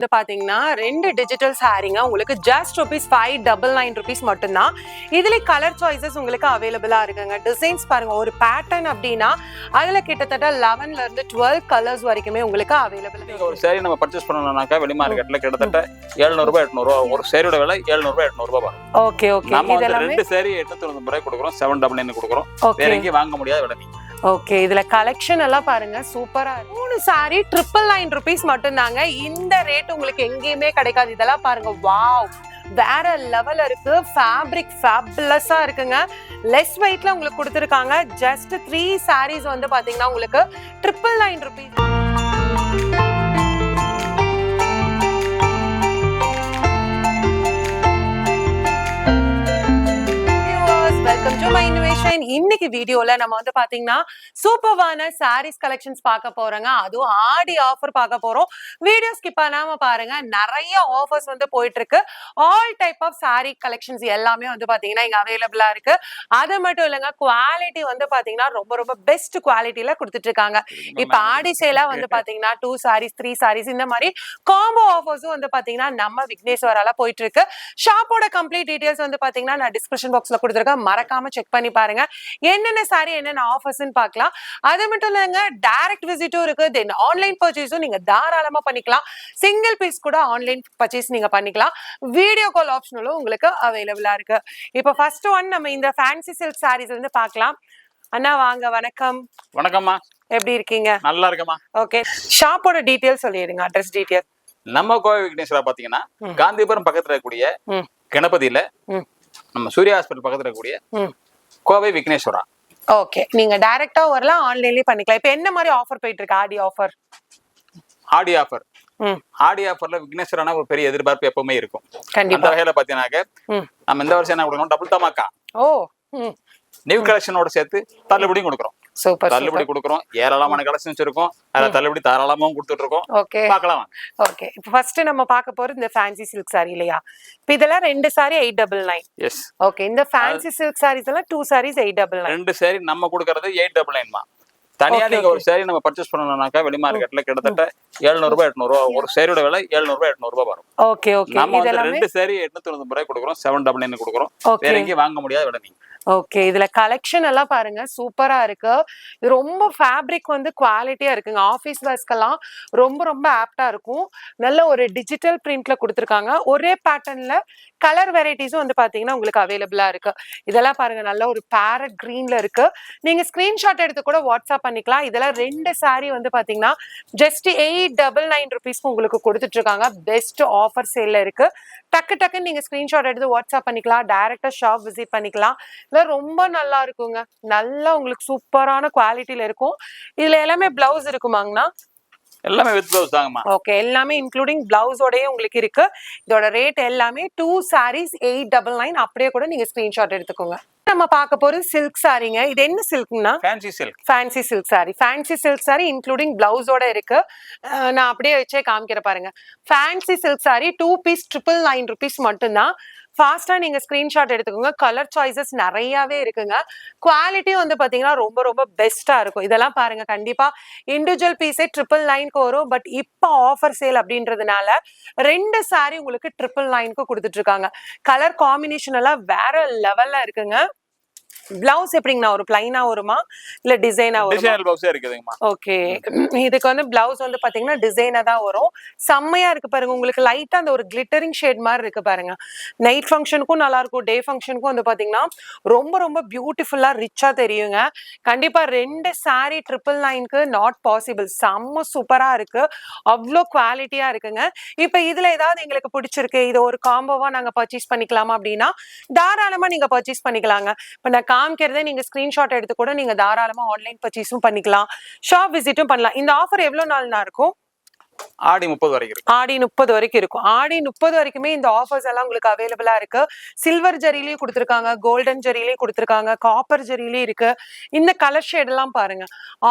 வந்து பாத்தீங்கன்னா ரெண்டு டிஜிட்டல் சாரீங்க உங்களுக்கு just rupees five double nine rupees மட்டும்தான். இதுல கலர் சாய்ஸஸ் உங்களுக்கு அவைலபிளா இருக்குங்க. டிசைன்ஸ் பாருங்க. ஒரு பேட்டர்ன் அப்படின்னா அதுல கிட்டத்தட்ட லெவன்ல இருந்து டுவெல் கலர்ஸ் வரைக்குமே உங்களுக்கு அவைலபிள் ஒரு சேரீ நம்ம பர்ச்சேஸ் பண்ணணும்னாக்கா வெளி மார்க்கெட்ல கிட்டத்தட்ட எழுநூறுபா எட்நூறுபா ஒரு சேரியோட விலை எழுநூறுபா எட்நூறுபா ஓகே ஓகே நம்ம ரெண்டு சேரீ எட்நூத்தி தொண்ணூறு ரூபாய் கொடுக்குறோம். செவன் டபுள் நைன் கொடுக்குறோம். வேற எங்கேயும் வாங்க முடியாத விலை ஓகே இதுல கலெக்ஷன் எல்லாம் பாருங்க சூப்பரா மூணு சாரி ட்ரிபிள் நைன் ருபீஸ் மட்டும்தாங்க. இந்த ரேட் உங்களுக்கு எங்கேயுமே கிடைக்காது. இதெல்லாம் பாருங்க வாவ் வேற லெவல் இருக்கு. ஃபேப்ரிக் ஃபேபுலஸா இருக்குங்க. லெஸ் வெயிட்ல உங்களுக்கு கொடுத்துருக்காங்க. ஜஸ்ட் த்ரீ சாரீஸ் வந்து பாத்தீங்கன்னா உங்களுக்கு ட்ரிபிள் நைன் ருபீஸ் இனோவேஷன் இன்னைக்கு வீடியோல நம்ம வந்து பாத்தீங்கன்னா சூப்பர்வான சாரீஸ் கலெக்ஷன்ஸ் பார்க்க போறோங்க. அதுவும் ஆடி ஆஃபர் பார்க்க போறோம். வீடியோ ஸ்கிப் பண்ணாம பாருங்க. நிறைய ஆஃபர்ஸ் வந்து போயிட்டு இருக்கு all type of saree collections எல்லாமே வந்து பாத்தீங்கன்னா இங்க அவைலபிளா இருக்கு. அது மட்டும் இல்லைங்க குவாலிட்டி வந்து பாத்தீங்கன்னா ரொம்ப ரொம்ப பெஸ்ட் குவாலிட்டில கொடுத்துட்டு இருக்காங்க இப்ப ஆடி சேலா வந்து பாத்தீங்கன்னா டூ சாரீஸ் த்ரீ சாரீஸ் இந்த மாதிரி காம்போ ஆஃபர்ஸும் வந்து பாத்தீங்கன்னா நம்ம விக்னேஸ்வரால போயிட்டு இருக்கு ஷாப்போட கம்ப்ளீட் டீடைல்ஸ் வந்து பாத்தீங்கன்னா நான் டிஸ்கிரிப்ஷன் பாக்ஸ்ல கொடுத்துருக்கேன். மறக்காம செக் பண்ணி பாருங்க. என்னென்ன சாரி என்னென்ன ஆஃபர்ஸ்னு பார்க்கலாம். அது மட்டும் இல்லைங்க டைரக்ட் விசிட்டும் இருக்கு தென் ஆன்லைன் பர்ச்சேஸும் நீங்க தாராளமா பண்ணிக்கலாம். சிங்கிள் பீஸ் கூட ஆன்லைன் பர்ச்சேஸ் நீங்க பண்ணிக்கலாம். வீடியோ கால் ஆப்ஷனலும் உங்களுக்கு அவைலபிளா இருக்கு. இப்போ ஃபர்ஸ்ட் ஒன் நம்ம இந்த ஃபேன்சி சில்க் சாரீஸ் வந்து பார்க்கலாம். அண்ணா வாங்க. வணக்கம். வணக்கம்மா. எப்படி இருக்கீங்க? நல்லா இருக்கம்மா. ஓகே. ஷாப்போட டீடைல் சொல்லிடுங்க அட்ரஸ் டீடைல் நம்ம கோவை விக்னேஸ்வரா பாத்தீங்கன்னா. காந்திபுரம் பக்கத்துல இருக்கக்கூடிய கணபதியில நம்ம சூர்யா ஹாஸ்பிட்டல் பக்கத்துல இருக்கக்கூடிய கோவை விக்னேஸ்வரா. ஓகே நீங்க டைரக்டா வரலாம் ஆன்லைன்லயே பண்ணிக்கலாம். இப்போ என்ன மாதிரி ஆஃபர் போயிட்டு இருக்கு ஆடி ஆஃபர் ஆடி ஆஃபர் ஆடி ஆஃபர்ல விக்னேஸ்வரான ஒரு பெரிய எதிர்பார்ப்பு எப்பவுமே இருக்கும். அந்த கண்டிப்பா வகையில பாத்தீங்கன்னாக்க நம்ம இந்த வருஷம் என்ன கொடுக்கணும்? டபுள் தமாக்கா ஓ நியூ கலெக்ஷனோட சேர்த்து தள்ளுபடியும் கொடுக்குறோம். சூப்பர் தள்ளுபடி கொடுக்குறோம். ஏராளமான கலெக்ஷன்ஸ் இருக்கும். அதுல தள்ளுபடி தாராளமாவும் கொடுத்துட்டு இருக்கோம் ஓகே. பார்க்கலாம். ஓகே. இப்போ ஃபர்ஸ்ட் நம்ம பார்க்க போறது இந்த ஃபேன்சி சில்க் சாரி இல்லையா? இப்போ இதெல்லாம் ரெண்டு sari eight double nine yes okay. இந்த ஃபேன்சி சில்க் சாரீஸ் எல்லாம் two saris eight double nine ரெண்டு சேரி நம்ம கொடுக்கறது எயிட் டபுள் நைன்மா தனியா நீங்க ஒரு சேரி நம்ம பர்ச்சேஸ் பண்ணணும்னாக்கா வெளி மார்க்கெட்ல கிட்டத்தட்ட எழுநூறுபா எட்நூறுபா ஒரு சேரியோட விலை எழுநூறுபா எட்நூறுபா வரும். ஓகே ஓகே நம்ம வந்து இதெல்லாமே ரெண்டு சேரி எட்நூத்தி தொண்ணூறு ரூபாய் கொடுக்குறோம் செவன் டபுள் நைன் கொடுக்குறோம். வேற எங்கேயும் வாங்க முடியாத விலை நீங்க. ஓகே இதுல கலெக்ஷன் எல்லாம் பாருங்க சூப்பரா இருக்கு. இது ரொம்ப ஃபேப்ரிக் வந்து குவாலிட்டியா இருக்குங்க. ஆஃபீஸ் வேர்ஸ்க்கெல்லாம் ரொம்ப ரொம்ப ஆப்டா இருக்கும். நல்ல ஒரு டிஜிட்டல் பிரிண்ட்ல கொடுத்துருக்காங்க. ஒரே பேட்டர்ன்ல கலர் வெரைட்டிஸும் வந்து பார்த்தீங்கன்னா உங்களுக்கு அவைலபிளாக இருக்கு. இதெல்லாம் பாருங்க நல்ல ஒரு பேரட் கிரீன்ல இருக்கு. நீங்கள் ஸ்க்ரீன்ஷாட் எடுத்து கூட வாட்ஸ்அப் பண்ணிக்கலாம். இதெல்லாம் ரெண்டு சாரீ வந்து பார்த்தீங்கன்னா ஜஸ்ட் எயிட் டபுள் நைன் ருபீஸ்க்கு உங்களுக்கு கொடுத்துட்டு இருக்காங்க பெஸ்ட் ஆஃபர் சேல்ல இருக்கு. டக்கு டக்குன்னு நீங்கள் ஸ்க்ரீன்ஷாட் எடுத்து வாட்ஸ்அப் பண்ணிக்கலாம். டேரெக்டாக ஷாப் விசிட் பண்ணிக்கலாம். இதெல்லாம் ரொம்ப நல்லா இருக்குங்க. நல்லா உங்களுக்கு சூப்பரான குவாலிட்டியில் இருக்கும். இதில் எல்லாமே ப்ளவுஸ் இருக்குமாங்கண்ணா? எல்லாமே வித் ப்ளவுஸ் தாங்கம்மா. ஓகே எல்லாமே இன்க்ளூடிங் பிளவுஸோடயே உங்களுக்கு இருக்கு. இதோட ரேட் எல்லாமே two saris eight double nine அப்படியே கூட நீங்க ஸ்கிரீன்ஷாட் எடுத்துக்கோங்க. நம்ம பார்க்க போறது சில்க் சாரீங்க இது என்ன சில்க்னா fancy silk fancy silk sari fancy silk sari including பிளவுஸோட இருக்கு. நான் அப்படியே வச்சே காமிக்கிற பாருங்க. Fancy silk sari two piece triple nine rupees மட்டும்தான். ஃபாஸ்டா நீங்க ஸ்கிரீன்ஷாட் எடுத்துக்கோங்க. கலர் சாய்ஸஸ் நிறையவே இருக்குங்க. குவாலிட்டி வந்து பாத்தீங்கன்னா ரொம்ப ரொம்ப பெஸ்டா இருக்கும். இதெல்லாம் பாருங்க. கண்டிப்பா இண்டிவிஜுவல் பீஸே ட்ரிபிள் நைன்க்கு வரும். பட் இப்போ ஆஃபர் சேல் அப்படின்றதுனால ரெண்டு சாரி உங்களுக்கு ட்ரிபிள் நைன்க்கு கொடுத்துட்டு இருக்காங்க. கலர் காம்பினேஷன் எல்லாம் வேற லெவல்ல இருக்குங்க. பிளவுஸ் எப்படிங்கண்ணா? ஒரு பிளைனா வருமா? இல்ல டிசைனா வருமா? டிசைனல் ப்ளவுஸே இருக்குதுங்கம்மா. ஓகே இதுக்கு வந்து பிளவுஸ் வந்து பாத்தீங்கன்னா டிசைனா தான் வரும். செம்மையா இருக்கு பாருங்க. உங்களுக்கு லைட்டா அந்த ஒரு கிளிட்டரிங் ஷேட் மாதிரி இருக்கு பாருங்க. நைட் ஃபங்க்ஷனுக்கும் நல்லா இருக்கும். டே ஃபங்க்ஷனுக்கும் வந்து பாத்தீங்கன்னா ரொம்ப ரொம்ப பியூட்டிஃபுல்லா ரிச்சா தெரியுங்க. கண்டிப்பா ரெண்டு saree ட்ரிபிள் நைன்க்கு நாட் பாசிபிள் செம்ம சூப்பரா இருக்கு. அவ்வளோ குவாலிட்டியா இருக்குங்க. இப்ப இதுல ஏதாவது எங்களுக்கு பிடிச்சிருக்கு? இது ஒரு காம்போவா நாங்க பர்ச்சேஸ் பண்ணிக்கலாமா அப்படின்னா தாராளமா நீங்க பர்ச்சேஸ் பண்ணிக்கலாங்க. இப்ப நான் காமிக்கிறதே நீங்க ஸ்கிரீன்ஷாட் எடுத்து கூட நீங்க தாராளமா ஆன்லைன் பர்ச்சேஸும் பண்ணிக்கலாம். ஷாப் விசிட்டும் பண்ணலாம். இந்த ஆஃபர் எவ்வளவு நாள்னா இருக்கும்? ஆடி முப்பது வரைக்கும் ஆடி முப்பது வரைக்கும் இருக்கும். ஆடி முப்பது வரைக்குமே இந்த ஆஃபர்ஸ் எல்லாம் உங்களுக்கு அவைலபிளா இருக்கு. சில்வர் ஜரிலையும் கொடுத்துருக்காங்க கோல்டன் ஜரிலையும் கொடுத்துருக்காங்க காப்பர் ஜரிலையும் இருக்கு. இந்த கலர் ஷேட் எல்லாம் பாருங்க.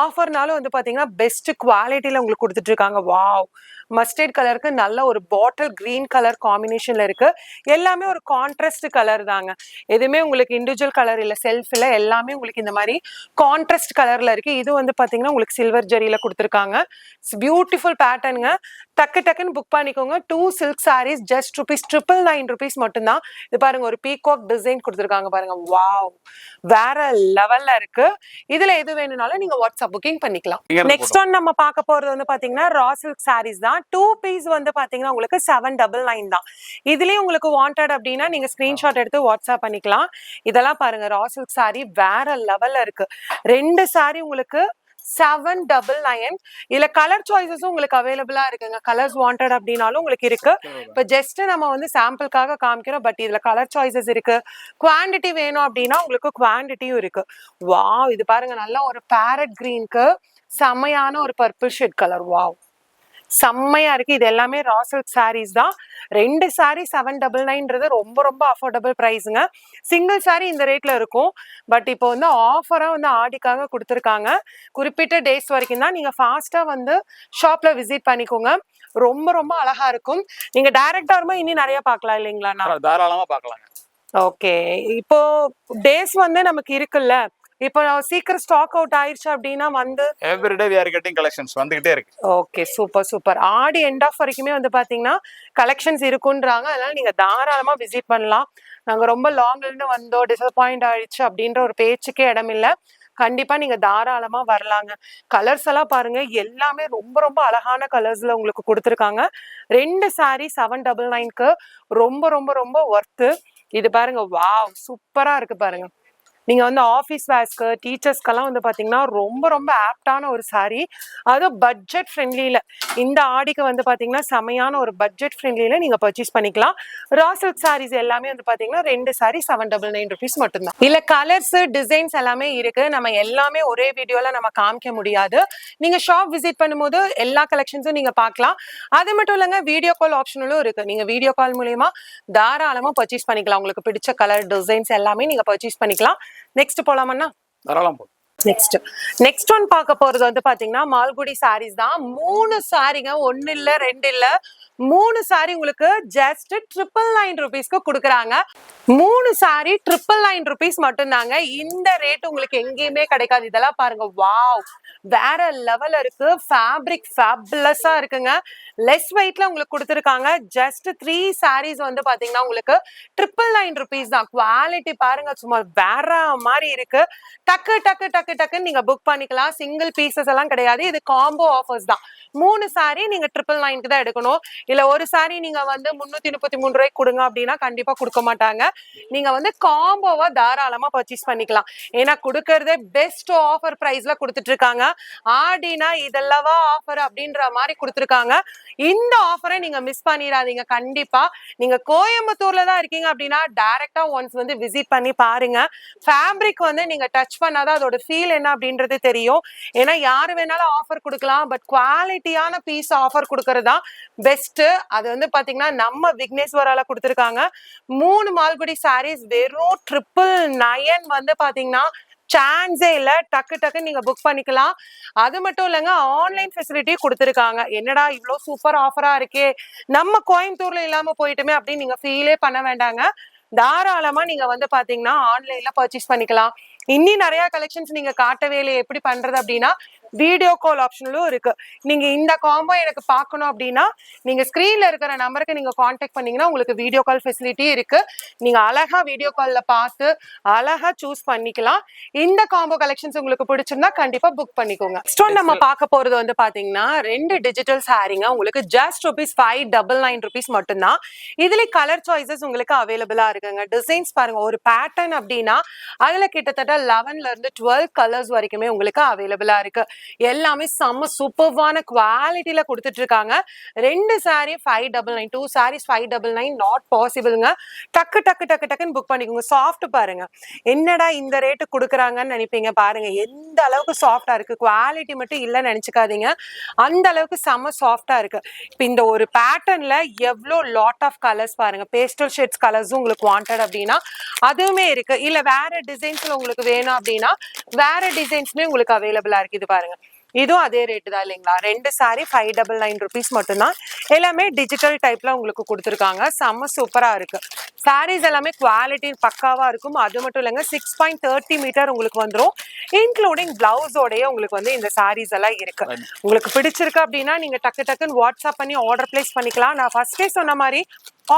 ஆஃபர்னாலும் வந்து பாத்தீங்கன்னா பெஸ்ட் குவாலிட்டியில உங்களுக்கு கொடுத்துட்டு இருக்காங்க. வாவ் மஸ்டர்ட் கலருக்கு நல்ல ஒரு பாட்டில் கிரீன் கலர் காம்பினேஷன்ல இருக்கு. எல்லாமே ஒரு கான்ட்ராஸ்ட் கலர் தாங்க. எதுவுமே உங்களுக்கு இண்டிவிஜுவல் கலர் இல்ல செல்ஃப் இல்ல எல்லாமே உங்களுக்கு இந்த மாதிரி கான்ட்ராஸ்ட் கலர்ல இருக்கு. இது வந்து பாத்தீங்கன்னா உங்களுக்கு சில்வர் ஜரியில கொடுத்துருக்காங்க. பியூட்டிஃபுல் பேட்டர்னுங்க டக்கு டக்குன்னு புக் பண்ணிக்கோங்க. Two silk saris just rupees triple nine rupees மட்டும்தான். இது பாருங்க ஒரு பீகாக் டிசைன் கொடுத்துருக்காங்க பாருங்க. வாவ் வேற லெவல்ல இருக்கு. இதுல எது வேணும்னாலும் நீங்க வாட்ஸ்அப் புக்கிங் பண்ணிக்கலாம். நெக்ஸ்ட் ஒன் நம்ம பார்க்க போறது வந்து பாத்தீங்கன்னா ரா சில்க் சாரீஸ் தான். டூ பீஸ் வந்து பாத்தீங்கன்னா உங்களுக்கு செவன் டபுள் நைன் தான். இதுலயும் உங்களுக்கு வாண்டட் அப்படின்னா நீங்க ஸ்கிரீன்ஷாட் எடுத்து வாட்ஸ்அப் பண்ணிக்கலாம். இதெல்லாம் பாருங்க ரா சில்க் சாரி வேற லெவல்ல இருக்கு. ரெண்டு சாரி உங்களுக்கு செவன் டபுள் நைன் இதுல கலர் சாய்ஸஸும் உங்களுக்கு அவைலபிளா இருக்குங்க. கலர்ஸ் வாண்டட் அப்படின்னாலும் உங்களுக்கு இருக்கு. இப்போ ஜஸ்ட் நம்ம வந்து சாம்பிளுக்காக காமிக்கிறோம். பட் இதுல கலர் சாய்ஸஸ் இருக்கு. குவாண்டிட்டி வேணும் அப்படின்னா உங்களுக்கு குவாண்டிட்டியும் இருக்கு. வாவ் இது பாருங்க நல்லா ஒரு பேரட் கிரீனுக்கு செம்மையான ஒரு பர்பிள் ஷேட் கலர் வாவ் செம்மையா இருக்கு. இது எல்லாமே ரா சில்க் சாரீஸ் தான். ரெண்டு சாரீ செவன் டபுள் நைன்றது ரொம்ப ரொம்ப அஃபோர்டபுள் ப்ரைஸுங்க சிங்கிள் சாரீ இந்த ரேட்ல இருக்கும். பட் இப்போ வந்து ஆஃபரா வந்து ஆடிக்காக கொடுத்துருக்காங்க. குறிப்பிட்ட டேஸ் வரைக்கும் தான் நீங்க ஃபாஸ்டா வந்து ஷாப்ல விசிட் பண்ணிக்கோங்க. ரொம்ப ரொம்ப அழகா இருக்கும். நீங்க டைரக்டா வரும்போது இனி நிறைய பார்க்கலாம் இல்லைங்களா? தாராளமா பாக்கலாங்க ஓகே இப்போ டேஸ் வந்து நமக்கு இருக்குல்ல. இப்போ சீக்கிரம் ஸ்டாக் அவுட் ஆயிடுச்சு அப்படின்னா வந்து everyday we are getting collections வந்துகிட்டே இருக்கு. Okay super super Aadi end of வரைக்குமே வந்து பாத்தீங்கன்னா கலெக்ஷன்ஸ் இருக்குன்றாங்க. அதனால நீங்க தாராளமா விசிட் பண்ணலாம். நாங்க ரொம்ப லாங்ல இருந்து வந்தோம். டிசப்பாயிண்ட் ஆயிடுச்சு அப்படின்ற ஒரு பேச்சுக்கே இடம் இல்ல. கண்டிப்பா நீங்க தாராளமா வரலாங்க. கலர்ஸ் எல்லாம் பாருங்க. எல்லாமே ரொம்ப ரொம்ப அழகான கலர்ஸ்ல உங்களுக்கு கொடுத்துருக்காங்க. ரெண்டு சாரி செவன் டபுள் நைன்க்கு ரொம்ப ரொம்ப ரொம்ப ஒர்த்து இது பாருங்க. வாவ் சூப்பரா இருக்கு பாருங்க. நீங்க வந்து ஆஃபீஸ் வேர்ஸ்க்கு டீச்சர்ஸ்க்கெல்லாம் வந்து பாத்தீங்கன்னா ரொம்ப ரொம்ப ஆப்டான ஒரு saree. அதுவும் பட்ஜெட் ஃப்ரெண்ட்லியில் இந்த ஆடிக்கு வந்து பாத்தீங்கன்னா செமையான ஒரு பட்ஜெட் ஃப்ரெண்ட்லியில் நீங்க பர்ச்சேஸ் பண்ணிக்கலாம். ரா சில்க் சாரீஸ் எல்லாமே வந்து பாத்தீங்கன்னா ரெண்டு sari seven double nine rupees மட்டும்தான். இல்ல கலர்ஸ் டிசைன்ஸ் எல்லாமே இருக்கு. நம்ம எல்லாமே ஒரே வீடியோல நம்ம காமிக்க முடியாது. நீங்க ஷாப் விசிட் பண்ணும்போது எல்லா கலெக்ஷன்ஸும் நீங்க பார்க்கலாம். அது மட்டும் இல்லைங்க வீடியோ கால் ஆப்ஷனலும் இருக்கு. நீங்க வீடியோ கால் மூலயமா தாராளமா பர்ச்சேஸ் பண்ணிக்கலாம். உங்களுக்கு பிடிச்ச கலர் டிசைன்ஸ் எல்லாமே நீங்க பர்ச்சேஸ் பண்ணிக்கலாம். நெக்ஸ்ட் போலாமண்ணா? தாராளம் போ நெக்ஸ்ட் நெக்ஸ்ட் ஒன் பார்க்க போறது வந்து பாத்தீங்கன்னா மால்குடி சாரீஸ் தான். மூணு சாரிங்க ஒன்னு இல்ல ரெண்டு இல்ல. மூணு சாரி உங்களுக்கு ஜஸ்ட் ட்ரிபிள் நைன் ருபீஸ்க்கு கொடுக்குறாங்க. மூணு சாரி ட்ரிபிள் நைன் ருபீஸ் மட்டும்தாங்க. இந்த ரேட் உங்களுக்கு எங்கேயுமே கிடைக்காது. இதெல்லாம் பாருங்க வாவ் வேற லெவல் இருக்கு. ஃபேப்ரிக் ஃபேப்லெஸ்ஸா இருக்குங்க. லெஸ் வெயிட்ல உங்களுக்கு கொடுத்துருக்காங்க. ஜஸ்ட் த்ரீ சாரீஸ் வந்து பாத்தீங்கன்னா உங்களுக்கு ட்ரிபிள் நைன் ருபீஸ் தான். குவாலிட்டி பாருங்க சும்மா வேற மாதிரி இருக்கு. டக்கு டக்கு டக்கு டக்குன்னு நீங்க புக் பண்ணிக்கலாம். சிங்கிள் பீசஸ் எல்லாம் கிடையாது. இது காம்போ ஆஃபர்ஸ் தான். மூணு சாரி நீங்க ட்ரிபிள் நைன்க்கு தான் எடுக்கணும். இல்ல ஒரு சாரி நீங்க வந்து முன்னூத்தி முப்பத்தி மூணு ரூபாய்க்கு கொடுங்க அப்படின்னா கண்டிப்பா கொடுக்க மாட்டாங்க. நீங்க வந்து காம்போவா தாராளமா பர்ச்சேஸ் பண்ணிக்கலாம். ஏன்னா கொடுக்கறதே பெஸ்ட் ஆஃபர் பிரைஸ்ல கொடுத்துட்டு இருக்காங்க. ஆடினா இதெல்லவா ஆஃபர் அப்படின்ற மாதிரி கொடுத்துருக்காங்க. இந்த ஆஃபரை நீங்க மிஸ் பண்ணிடாதீங்க. கண்டிப்பா. நீங்க கோயம்புத்தூர்ல தான் இருக்கீங்க அப்படின்னா டைரக்டா ஒன்ஸ் வந்து விசிட் பண்ணி பாருங்க. ஃபேப்ரிக் வந்து நீங்க டச் பண்ணாதான் அதோட ஃபீல் என்ன அப்படின்றது தெரியும். ஏன்னா யாரு வேணாலும் ஆஃபர் கொடுக்கலாம். பட் குவாலிட்டியான பீஸ் ஆஃபர் கொடுக்கறது தான் பெஸ்ட் அது வந்து பாத்தீங்கன்னா நம்ம விக்னேஸ்வரால கொடுத்துருக்காங்க. மூணு மால்குடி சாரீஸ் வெறும் ட்ரிபிள் நயன் வந்து பாத்தீங்கன்னா சான்ஸே இல்ல. டக்கு டக்கு நீங்க புக் பண்ணிக்கலாம். அது மட்டும் இல்லைங்க ஆன்லைன் ஃபெசிலிட்டியும் கொடுத்துருக்காங்க. என்னடா இவ்வளோ சூப்பர் ஆஃபராக இருக்கே. நம்ம கோயம்புத்தூர்ல இல்லாம போயிட்டுமே அப்படின்னு நீங்க ஃபீலே பண்ண வேண்டாங்க. தாராளமா நீங்க வந்து பாத்தீங்கன்னா ஆன்லைன்ல பர்ச்சேஸ் பண்ணிக்கலாம். இன்னி நிறைய கலெக்ஷன்ஸ் நீங்க காட்டவே இல்லை எப்படி பண்றது அப்படின்னா வீடியோ கால் ஆப்ஷனலும் இருக்கு. நீங்க இந்த காம்போ எனக்கு பார்க்கணும் அப்படின்னா நீங்க ஸ்கிரீன்ல இருக்கிற நம்பருக்கு நீங்க காண்டாக்ட் பண்ணீங்கன்னா உங்களுக்கு வீடியோ கால் ஃபெசிலிட்டி இருக்கு. நீங்க அழகா வீடியோ கால்ல பார்த்து அழகா சூஸ் பண்ணிக்கலாம். இந்த காம்போ கலெக்ஷன்ஸ் உங்களுக்கு பிடிச்சிருந்தா கண்டிப்பா புக் பண்ணிக்கோங்க. நெக்ஸ்ட் ஒன் நம்ம பார்க்க போறது வந்து பாத்தீங்கன்னா ரெண்டு டிஜிட்டல் சாரீங்க உங்களுக்கு just rupees five double nine rupees மட்டும்தான். இதுல கலர் சாய்ஸஸ் உங்களுக்கு அவைலபிளா இருக்குங்க. டிசைன்ஸ் பாருங்க. ஒரு பேட்டர்ன் அப்படின்னா அதுல கிட்டத்தட்ட லெவன்ல இருந்து டுவெல் கலர்ஸ் வரைக்குமே உங்களுக்கு அவைலபிளா இருக்கு. எல்லாமே செம்ம சூப்பர்வான குவாலிட்டியில கொடுத்துட்டு இருக்காங்க ரெண்டு sari five double nine two saris five double nine not பாசிபிள்ங்க டக்கு டக்கு டக்கு டக்குன்னு புக் பண்ணிக்கோங்க. சாஃப்ட் பாருங்க. என்னடா இந்த ரேட்டு கொடுக்குறாங்கன்னு நினைப்பீங்க பாருங்க. எந்த அளவுக்கு சாஃப்டா இருக்கு? குவாலிட்டி மட்டும் இல்லைன்னு நினைச்சுக்காதீங்க. அந்த அளவுக்கு செம்ம சாஃப்டா இருக்கு. இப்போ இந்த ஒரு பேட்டர்ன்ல எவ்வளோ லாட் ஆஃப் கலர்ஸ் பாருங்க. பேஸ்டல் ஷேட்ஸ் கலர்ஸும் உங்களுக்கு வாண்டட் அப்படின்னா அதுவுமே இருக்கு. இல்ல வேற டிசைன்ஸ்ல உங்களுக்கு வேணும் அப்படின்னா வேற டிசைன்ஸ்மே உங்களுக்கு அவைலபிளா இருக்கு. இது பாருங்க. இதுவும் அதே ரேட்டு தான் இல்லைங்களா? ரெண்டு sari five double nine rupees மட்டும்தான். எல்லாமே டிஜிட்டல் டைப்ல உங்களுக்கு கொடுத்துருக்காங்க. செம்ம சூப்பரா இருக்கு. சாரீஸ் எல்லாமே குவாலிட்டி பக்காவா இருக்கும். அது மட்டும் இல்லைங்க சிக்ஸ் பாயிண்ட் தேர்ட்டி மீட்டர் உங்களுக்கு வந்துடும் இன்க்ளூடிங் பிளவுஸோடய உங்களுக்கு வந்து இந்த சாரீஸ் எல்லாம் இருக்கு. உங்களுக்கு பிடிச்சிருக்கு அப்படின்னா நீங்க டக்கு டக்குன்னு வாட்ஸ்அப் பண்ணி ஆர்டர் பிளேஸ் பண்ணிக்கலாம். நான் ஃபர்ஸ்டே சொன்ன மாதிரி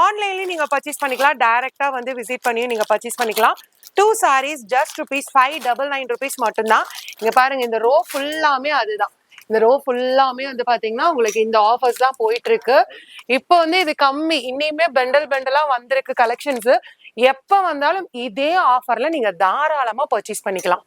ஆன்லைன்லயும் நீங்க பர்ச்சேஸ் பண்ணிக்கலாம். டைரக்டா வந்து விசிட் பண்ணியும் நீங்க பர்ச்சேஸ் பண்ணிக்கலாம். Two saris just rupees five double nine rupees மட்டும்தான். இங்க பாருங்க இந்த ரோ ஃபுல்லாமே அதுதான். இந்த ரோ ஃபுல்லாமே வந்து பாத்தீங்கன்னா உங்களுக்கு இந்த ஆஃபர்ஸ் தான் போயிட்டு இருக்கு இப்போ வந்து இது கம்மி. இன்னையுமே பெண்டல் பெண்டலா வந்திருக்கு கலெக்ஷன்ஸ் எப்ப வந்தாலும் இதே ஆஃபர்ல நீங்க தாராளமா பர்ச்சேஸ் பண்ணிக்கலாம்.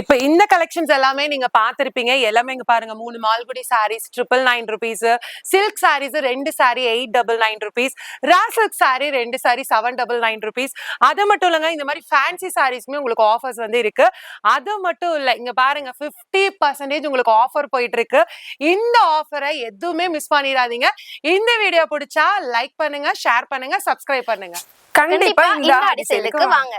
இப்ப இந்த கலெக்ஷன்ஸ் எல்லாமே நீங்க பார்த்திருப்பீங்க. எல்லாமே இங்க பாருங்க. மூணு Malgudi saris triple nine rupees silk saris ரெண்டு sari eight double nine rupees raw silk sari ரெண்டு sari seven double nine rupees அது மட்டும் இல்லைங்க இந்த மாதிரி ஃபேன்சி சாரீஸ்மே உங்களுக்கு ஆஃபர்ஸ் வந்து இருக்கு. அது மட்டும் இல்ல இங்க பாருங்க 50% பர்சன்டேஜ் உங்களுக்கு ஆஃபர் போயிட்டு இருக்கு இந்த ஆஃபரை எதுவுமே மிஸ் பண்ணிடாதீங்க. இந்த வீடியோ பிடிச்சா லைக் பண்ணுங்க ஷேர் பண்ணுங்க சப்ஸ்கிரைப் பண்ணுங்க. கண்டிப்பா இந்த வாங்க.